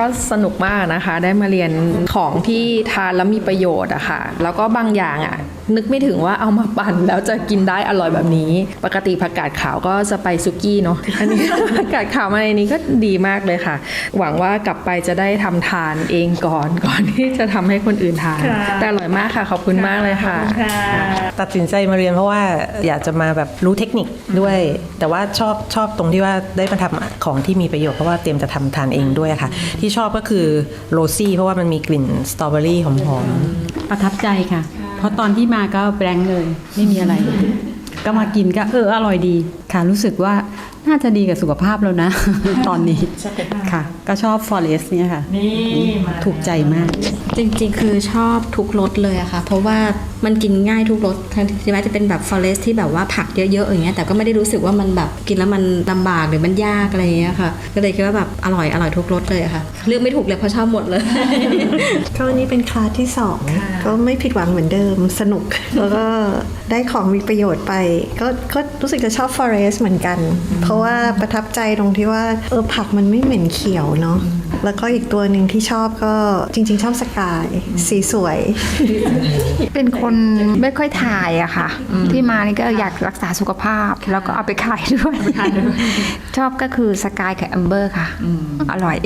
ก็สนุกมากนะคะ ได้มาเรียนของที่ทานแล้วมีประโยชน์อะค่ะ แล้วก็บางอย่างอะนึกไม่ถึงว่าเอามาปั่นแล้วจะกินได้อร่อยแบบนี้ ปกติผักกาดขาวก็จะไปซุกี้เนาะอันนี้ผักกาดขาวมาในนี้ก็ดีมากเลยค่ะ หวังว่ากลับไปจะได้ทำทานเองก่อนก่อนที่จะทำให้คนอื่นทานค่ะแต่อร่อยมากค่ะ ขอบคุณมากเลยค่ะค่ะ ตัดสินใจมาเรียนเพราะว่าอยากจะมาแบบรู้เทคนิคด้วย แต่ว่าชอบชอบตรงที่ว่าได้มาทำของที่มีประโยชน์เพราะว่าเตรียมจะทำทานเองด้วยค่ะที่ชอบก็คือโรซี่เพราะว่ามันมีกลิ่นสตรอเบอรี่หอมๆประทับใจค่ะ เพราะตอนที่มาก็แบงค์เลย ไม่มีอะไร ก็มากินก็เอออร่อยดีค่ะ รู้สึกว่าน่าจะดีกับสุขภาพแล้วนะ ตอนนี้ค่ะ ก็ชอบฟอเรสเนี่ยค่ะนี่มาถูกใจมาก จริงๆ คือชอบทุกรสเลยอะค่ะ เพราะว่ามันกินง่ายทุกรสทั้งที่แม้จะเป็นแบบฟอเรสที่แบบว่าผักเยอะๆอย่างเงี้ยแต่ก็ไม่ได้รู้สึกว่ามันแบบกินแล้วมันลำบากหรือมันยากอะไรอย่างเงี้ยค่ะ ก็เลยคิดว่าแบบอร่อยอร่อยทุกรสเลยอะค่ะเลือกไม่ถูกเลยเพราะชอบหมดเลยก็วันนี้เป็นคลาสที่สองก็ไม่ผิดหวังเหมือนเดิมสนุก แล้วก็ได้ของมีประโยชน์ไป ก็ก็รู้สึกจะชอบ forest เหมือนกันเพราะว่าประทับใจตรงที่ว่าเออผักมันไม่เหม็นเขียวเนาะแล้วก็อีกตัวหนึ่งที่ชอบก็จริง ๆ ชอบสกายสีสวย เป็นคนไม่ค่อยถ่ายอะค่ะ ที่มานี่ก็อยากรักษาสุขภาพ แล้วก็เอาไปขายด้วย ชอบก็คือสกายกับแอมเบอร์ค่ะ อร่อย